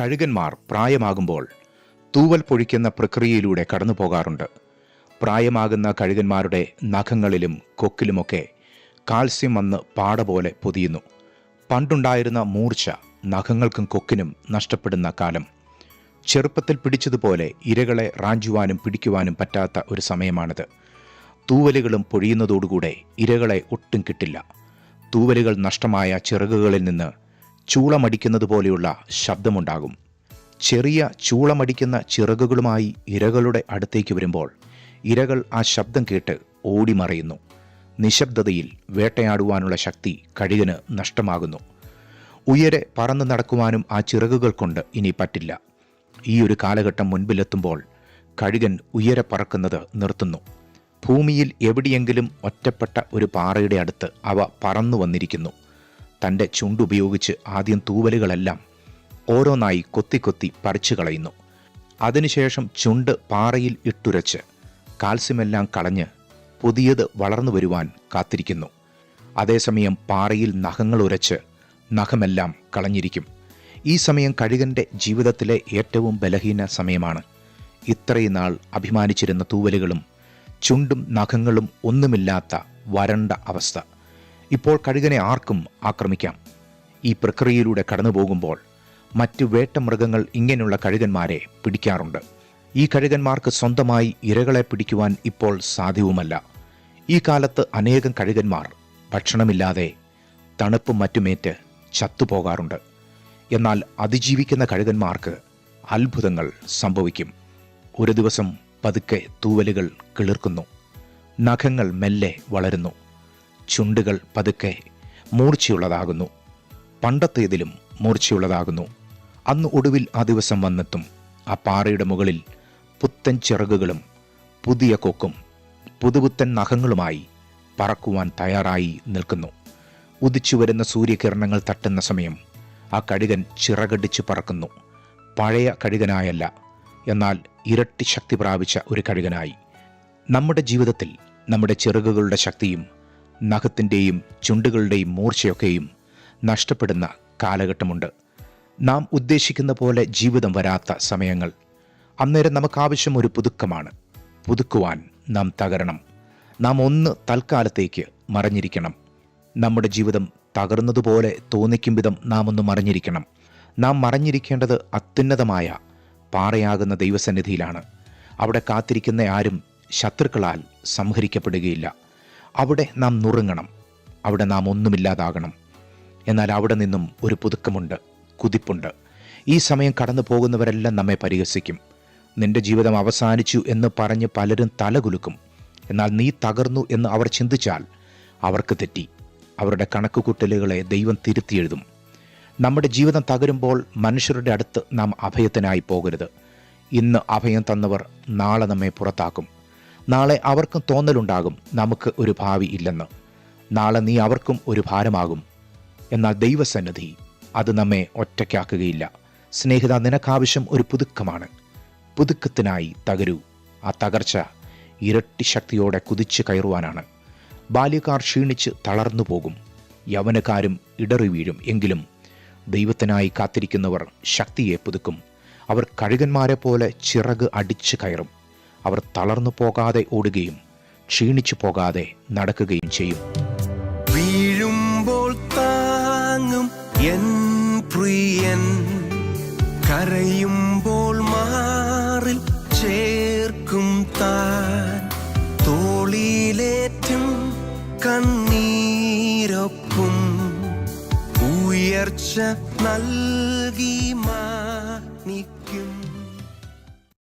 കഴുകന്മാർ പ്രായമാകുമ്പോൾ തൂവൽ പൊഴിക്കുന്ന പ്രക്രിയയിലൂടെ കടന്നു പോകാറുണ്ട്. പ്രായമാകുന്ന കഴുകന്മാരുടെ നഖങ്ങളിലും കൊക്കിലുമൊക്കെ കാൽസ്യം വന്ന് പാട പോലെ പൊതിയുന്നു. പണ്ടുണ്ടായിരുന്ന മൂർച്ച നഖങ്ങൾക്കും കൊക്കിനും നഷ്ടപ്പെടുന്ന കാലം. ചെറുപ്പത്തിൽ പിടിച്ചതുപോലെ ഇരകളെ റാഞ്ചുവാനും പിടിക്കുവാനും പറ്റാത്ത ഒരു സമയമാണിത്. തൂവലുകളും പൊഴിയുന്നതോടുകൂടെ ഇരകളെ ഒട്ടും കിട്ടില്ല. തൂവലുകൾ നഷ്ടമായ ചിറകുകളിൽ നിന്ന് ചൂളമടിക്കുന്നത് പോലെയുള്ള ശബ്ദമുണ്ടാകും. ചെറിയ ചൂളമടിക്കുന്ന ചിറകുകളുമായി ഇരകളുടെ അടുത്തേക്ക് വരുമ്പോൾ ഇരകൾ ആ ശബ്ദം കേട്ട് ഓടിമറയുന്നു. നിശബ്ദതയിൽ വേട്ടയാടുവാനുള്ള ശക്തി കഴുകന് നഷ്ടമാകുന്നു. ഉയരെ പറന്നു നടക്കുവാനും ആ ചിറകുകൾ കൊണ്ട് ഇനി പറ്റില്ല. ഈ ഒരു കാലഘട്ടം മുൻപിലെത്തുമ്പോൾ കഴുകൻ ഉയരെ പറക്കുന്നത് നിർത്തുന്നു. ഭൂമിയിൽ എവിടെയെങ്കിലും ഒറ്റപ്പെട്ട ഒരു പാറയുടെ അടുത്ത് അവ പറന്നു വന്നിരിക്കുന്നു. തന്റെ ചുണ്ടുപയോഗിച്ച് ആദ്യം തൂവലുകളെല്ലാം ഓരോന്നായി കൊത്തിക്കൊത്തി പറിച്ചു കളയുന്നു. അതിനുശേഷം ചുണ്ട് പാറയിൽ ഇട്ടുരച്ച് കാൽസ്യമെല്ലാം കളഞ്ഞ് പുതിയത് വളർന്നു വരുവാൻ കാത്തിരിക്കുന്നു. അതേസമയം പാറയിൽ നഖങ്ങൾ ഉരച്ച് നഖമെല്ലാം കളഞ്ഞിരിക്കും. ഈ സമയം കഴുകന്റെ ജീവിതത്തിലെ ഏറ്റവും ബലഹീന സമയമാണ്. ഇത്രയും നാൾ അഭിമാനിച്ചിരുന്ന തൂവലുകളും ചുണ്ടും നഖങ്ങളും ഒന്നുമില്ലാത്ത വരണ്ട അവസ്ഥ. ഇപ്പോൾ കഴുകനെ ആർക്കും ആക്രമിക്കാം. ഈ പ്രക്രിയയിലൂടെ കടന്നു പോകുമ്പോൾ മറ്റു വേട്ടമൃഗങ്ങൾ ഇങ്ങനെയുള്ള കഴുകന്മാരെ പിടിക്കാറുണ്ട്. ഈ കഴുകന്മാർക്ക് സ്വന്തമായി ഇരകളെ പിടിക്കുവാൻ ഇപ്പോൾ സാധ്യവുമല്ല. ഈ കാലത്ത് അനേകം കഴുകന്മാർ ഭക്ഷണമില്ലാതെ തണുപ്പും മറ്റുമേറ്റ് ചത്തുപോകാറുണ്ട്. എന്നാൽ അതിജീവിക്കുന്ന കഴുകന്മാർക്ക് അത്ഭുതങ്ങൾ സംഭവിക്കും. ഒരു ദിവസം പതുക്കെ തൂവലുകൾ കിളിർക്കുന്നു. നഖങ്ങൾ മെല്ലെ വളരുന്നു. ചുണ്ടുകൾ പതുക്കെ മൂർച്ചയുള്ളതാകുന്നു. പണ്ടത്തേതിലും മൂർച്ചയുള്ളതാകുന്നു. അന്ന് ഒടുവിൽ ആ ദിവസം വന്നെത്തും. ആ പാറയുടെ മുകളിൽ പുത്തൻ ചിറകുകളും പുതിയ കൊക്കും പുതുപുത്തൻ നഖങ്ങളുമായി പറക്കുവാൻ തയ്യാറായി നിൽക്കുന്നു. ഉദിച്ചു വരുന്ന സൂര്യകിരണങ്ങൾ തട്ടുന്ന സമയം ആ കഴുകൻ ചിറകടിച്ചു പറക്കുന്നു. പഴയ കഴുകനായല്ല എന്നാൽ ഇരട്ടി ശക്തി പ്രാപിച്ച ഒരു കഴുകനായി. നമ്മുടെ ജീവിതത്തിൽ നമ്മുടെ ചിറകുകളുടെ ശക്തിയും നഖത്തിന്റെയും ചുണ്ടുകളുടെയും മൂർച്ചയൊക്കെയും നഷ്ടപ്പെടുന്ന കാലഘട്ടമുണ്ട്. നാം ഉദ്ദേശിക്കുന്ന പോലെ ജീവിതം വരാത്ത സമയങ്ങൾ. അന്നേരം നമുക്കാവശ്യം ഒരു പുതുക്കമാണ്. പുതുക്കുവാൻ നാം തകരണം. നാം ഒന്ന് തൽക്കാലത്തേക്ക് മറിഞ്ഞിരിക്കണം. നമ്മുടെ ജീവിതം തകർന്നതുപോലെ തോന്നിക്കും വിധം നാം ഒന്ന് മറിഞ്ഞിരിക്കണം. നാം മറിഞ്ഞിരിക്കേണ്ടത് അത്യുന്നതമായ പാറയാകുന്ന ദൈവസന്നിധിയിലാണ്. അവിടെ കാത്തിരിക്കുന്ന ആരും ശത്രുക്കളാൽ സംഹരിക്കപ്പെടുകയില്ല. അവിടെ നാം നുറുങ്ങണം. അവിടെ നാം ഒന്നുമില്ലാതാകണം. എന്നാൽ അവിടെ നിന്നും ഒരു പുതുക്കമുണ്ട് കുതിപ്പുണ്ട്. ഈ സമയം കടന്നു പോകുന്നവരെല്ലാം നമ്മെ പരിഹസിക്കും. നിന്റെ ജീവിതം അവസാനിച്ചു എന്ന് പറഞ്ഞ് പലരും തലകുലുക്കും. എന്നാൽ നീ തകർന്നു എന്ന് അവർ ചിന്തിച്ചാൽ അവർക്ക് തെറ്റി. അവരുടെ കണക്കുകൂട്ടലുകളെ ദൈവം തിരുത്തിയെഴുതും. നമ്മുടെ ജീവിതം തകരുമ്പോൾ മനുഷ്യരുടെ അടുത്ത് നാം അഭയത്തിനായി പോകരുത്. ഇന്ന് അഭയം തന്നവർ നാളെ നമ്മെ പുറത്താക്കും. നാളെ അവർക്കും തോന്നലുണ്ടാകും. നമുക്ക് ഒരു ഭാവി ഇല്ലെന്ന്. നാളെ നീ അവർക്കും ഒരു ഭാരമാകും. എന്നാൽ ദൈവസന്നിധി അത് നമ്മെ ഒറ്റയ്ക്കാക്കുകയില്ല. സ്നേഹിത നിനക്കാവശ്യം ഒരു പുതുക്കമാണ്. പുതുക്കത്തിനായി തകരൂ. ആ തകർച്ച ഇരട്ടി ശക്തിയോടെ കുതിച്ചു കയറുവാനാണ്. ബാല്യക്കാർ ക്ഷീണിച്ച് തളർന്നു പോകും. യവനക്കാരും ഇടറി വീഴും. എങ്കിലും ദൈവത്തിനായി കാത്തിരിക്കുന്നവർ ശക്തിയെ പുതുക്കും. അവർ കഴുകന്മാരെ പോലെ ചിറക് അടിച്ചു കയറും. അവർ തളർന്നു പോകാതെ ഓടുകയും ക്ഷീണിച്ചു പോകാതെ നടക്കുകയും ചെയ്യും. വീഴുമ്പോൾ താങ്ങും എൻ പ്രിയൻ. കരയുമ്പോൾ മാറിൽ ചേർക്കും താൻ. തോളിലേറ്റും കണ്ണീരൊപ്പും ഉയർച്ച നൽകി മാനിക്കും